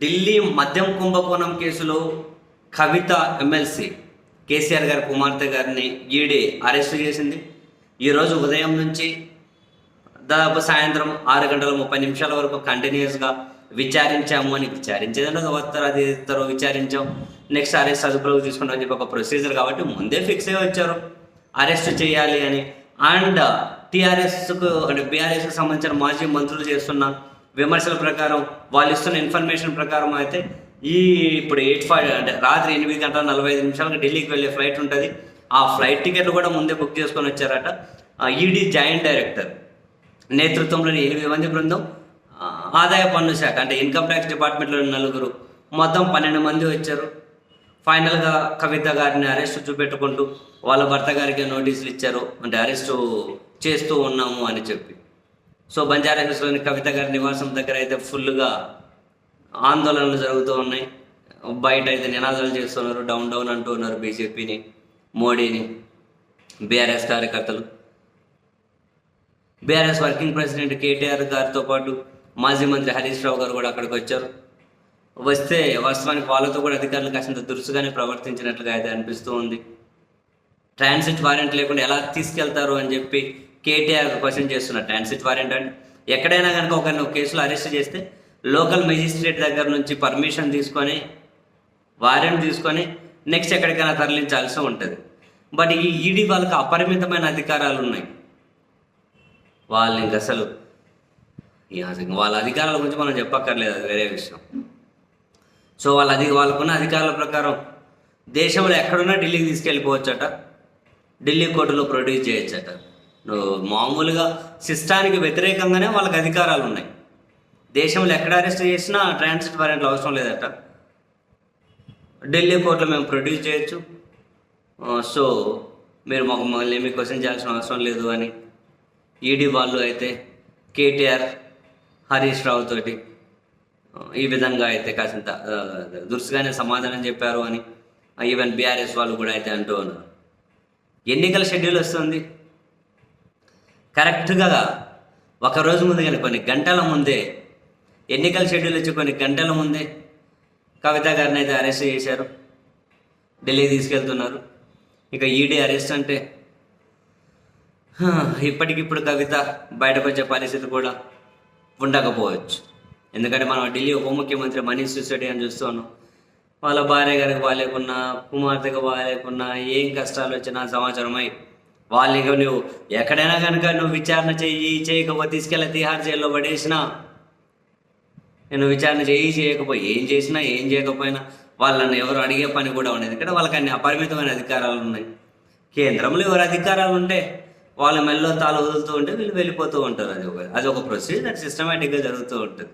ఢిల్లీ మద్యం కుంభకోణం కేసులో కవిత ఎమ్మెల్సీ కేసీఆర్ గారి కుమార్తె గారిని ఈడీ అరెస్ట్ చేసింది. ఈరోజు ఉదయం నుంచి దాదాపు సాయంత్రం ఆరు గంటల ముప్పై నిమిషాల వరకు కంటిన్యూస్గా విచారించాము అని విచారించేదంటే వస్తారు అది ఇస్తారు విచారించాం. నెక్స్ట్ అరెస్ట్ అదుపులోకి తీసుకుంటామని చెప్పి ఒక ప్రొసీజర్ కాబట్టి ముందే ఫిక్స్ అయ్యి వచ్చారు. అరెస్ట్ చేయాలి అని. అండ్ టీఆర్ఎస్కు అంటే బీఆర్ఎస్కి సంబంధించిన మాజీ మంత్రులు చేస్తున్న విమర్శల ప్రకారం వాళ్ళు ఇస్తున్న ఇన్ఫర్మేషన్ ప్రకారం అయితే ఈ ఇప్పుడు ఎయిట్ ఫైవ్ అంటే రాత్రి ఎనిమిది గంటల నలభై ఐదు నిమిషాలకు ఢిల్లీకి వెళ్ళే ఫ్లైట్ ఉంటుంది. ఆ ఫ్లైట్ టికెట్లు కూడా ముందే బుక్ చేసుకొని వచ్చారట. ED joint director. నేతృత్వంలోని ఎనిమిది మంది బృందం. ఆదాయ పన్ను శాఖ అంటే ఇన్కమ్ ట్యాక్స్ డిపార్ట్మెంట్లో నలుగురు. మొత్తం పన్నెండు మంది వచ్చారు. ఫైనల్గా కవిత గారిని అరెస్ట్ చూపెట్టుకుంటూ వాళ్ళ భర్త గారికి నోటీసులు ఇచ్చారు. అంటే అరెస్టు చేస్తూ ఉన్నాము అని చెప్పి. సో బంజారా హిల్స్లోని కవిత గారి నివాసం దగ్గర అయితే ఫుల్గా ఆందోళనలు జరుగుతూ ఉన్నాయి. బయట అయితే నినాదాలు చేస్తున్నారు డౌన్ డౌన్ అంటూ ఉన్నారు బీజేపీని మోడీని బీఆర్ఎస్ కార్యకర్తలు. బీఆర్ఎస్ వర్కింగ్ ప్రెసిడెంట్ కేటీఆర్ గారితో పాటు మాజీ మంత్రి హరీష్ రావు గారు కూడా అక్కడికి వచ్చారు. వస్తే వాస్తవానికి వాళ్ళతో కూడా అధికారులు కాసింత దురుసుగానే ప్రవర్తించినట్లుగా అయితే అనిపిస్తూ ఉంది. ట్రాన్సిట్ వారెంట్ లేకుండా ఎలా తీసుకెళ్తారు అని చెప్పి కేటీఆర్ క్వశ్చన్ చేస్తున్నారు ట్రాన్సిట్ వారెంట్ అంటే ఎక్కడైనా కనుక ఒకరిని ఒక కేసులో అరెస్ట్ చేస్తే లోకల్ మెజిస్ట్రేట్ దగ్గర నుంచి పర్మిషన్ తీసుకొని వారెంట్ తీసుకొని నెక్స్ట్ ఎక్కడికైనా తరలించాల్సి ఉంటుంది. బట్ ఈ ఈడీ వాళ్ళకి అపరిమితమైన అధికారాలు ఉన్నాయి. వాళ్ళు ఇంక అసలు వాళ్ళ అధికారాల గురించి మనం చెప్పక్కర్లేదు అది వేరే విషయం. సో వాళ్ళ అది వాళ్ళకున్న అధికారాల ప్రకారం దేశంలో ఎక్కడున్నా ఢిల్లీకి తీసుకెళ్ళిపోవచ్చట. ఢిల్లీ కోర్టులో ప్రొడ్యూస్ చేయొచ్చట. మామూలుగా సిస్టానికి వ్యతిరేకంగానే వాళ్ళకి అధికారాలు ఉన్నాయి. దేశంలో ఎక్కడ అరెస్ట్ చేసినా ట్రాన్సిట్ వారెంట్లు అవసరం లేదట. ఢిల్లీ కోర్టులో మేము ప్రొడ్యూస్ చేయొచ్చు. సో మీరు మాకు మమ్మల్ని ఏమి క్వశ్చన్ చేయాల్సిన అవసరం లేదు అని ఈడీ వాళ్ళు అయితే కేటీఆర్ హరీష్ రావు తోటి ఈ విధంగా అయితే కాసింత దురుసుగానే సమాధానం చెప్పారు అని ఈవెన్ బీఆర్ఎస్ వాళ్ళు కూడా అయితే అంటూ ఉన్నారు. ఎన్నికల షెడ్యూల్ వస్తుంది. కరెక్ట్గా ఒక రోజు ముందు కానీ కొన్ని గంటల ముందే ఎన్నికల షెడ్యూల్ వచ్చి కొన్ని గంటల ముందే కవిత గారిని అయితే అరెస్ట్ చేశారు. ఢిల్లీ తీసుకెళ్తున్నారు. ఇక ఈడీ అరెస్ట్ అంటే ఇప్పటికిప్పుడు కవిత బయటకు వచ్చే పరిస్థితి కూడా ఉండకపోవచ్చు. ఎందుకంటే మనం ఢిల్లీ ఉప ముఖ్యమంత్రి మనీష్ సిసోడియా అని చూస్తున్నాం. వాళ్ళ భార్య గారికి బాగాలేకున్నా కుమార్తెకు బాగాలేకున్నా ఏం కష్టాలు వచ్చినా సమాచారమై వాళ్ళని నువ్వు ఎక్కడైనా కనుక నువ్వు విచారణ చెయ్యి చేయకపోతే తీసుకెళ్ళి తిహార్ జైల్లో పడేసినా. నేను విచారణ చేయి చేయకపోయి ఏం చేసినా ఏం చేయకపోయినా వాళ్ళని ఎవరు అడిగే పని కూడా ఉండదు. ఇక్కడ వాళ్ళకి అన్ని అపరిమితమైన అధికారాలు ఉన్నాయి. కేంద్రంలో ఎవరు అధికారాలు ఉంటే వాళ్ళ మెల్లో తాలు వదులుతూ ఉంటే వీళ్ళు వెళ్ళిపోతూ ఉంటారు. అది ఒక అది ఒక ప్రొసీజర్ సిస్టమేటిక్గా జరుగుతూ ఉంటుంది.